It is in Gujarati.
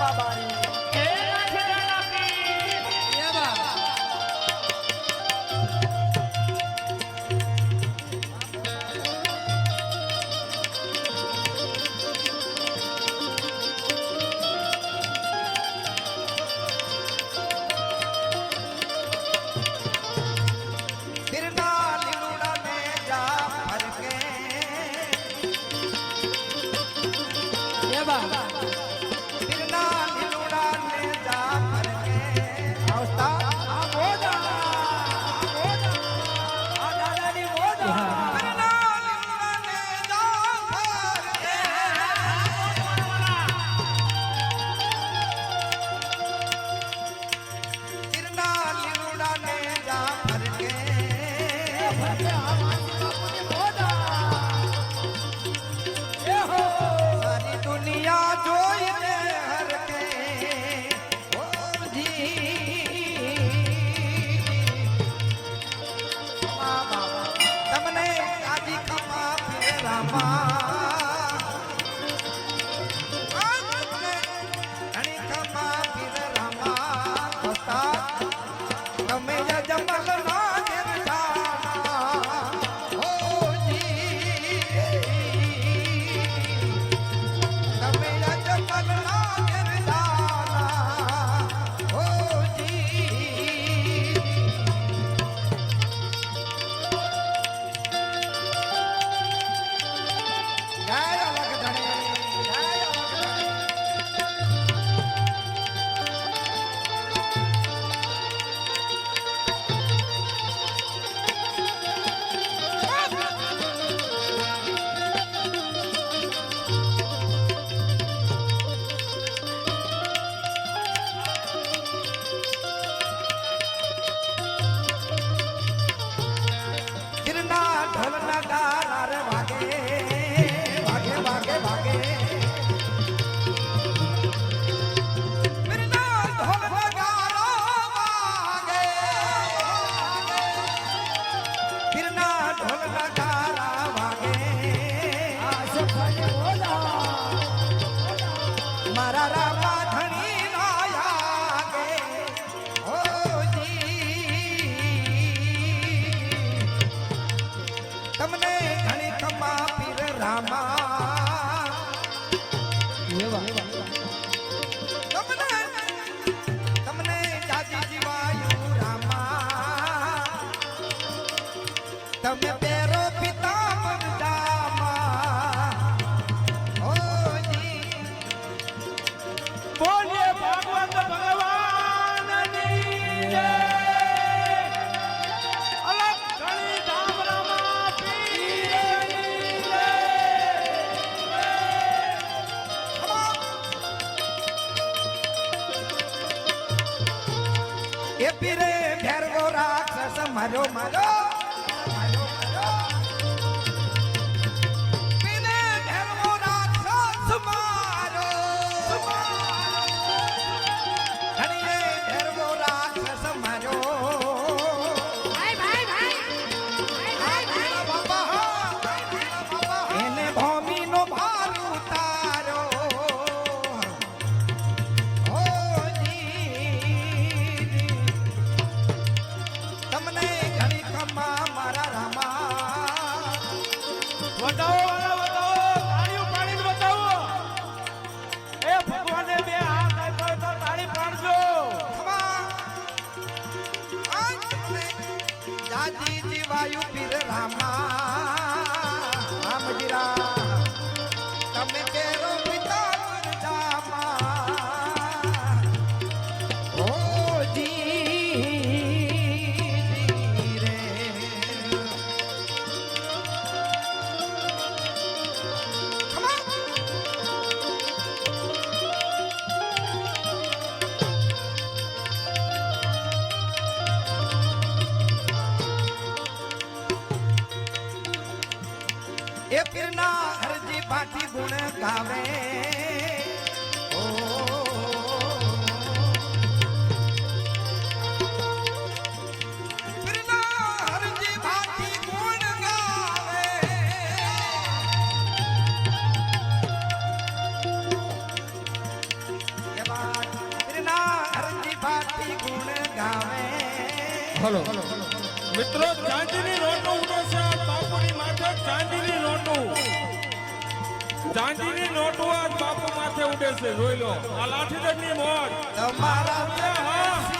Bye. ઢોલ લગાડ એ પીરે ભેરવો રાક્ષસ મારો મારો. દાદી જીવાયું પીર રામા. રામજી રામ. એ પીરના હરજી પાઠી ગુણ ગાવે. હલો. મિત્રો, ચાંદીની રોટો ઉડો છે બાપુની માથે ચાંદીની હતું ચાંદીની નોટો બાપુ માથે ઉડે છે જોઈ લો. આ લાઠીદંડની મોટ તમારા હા.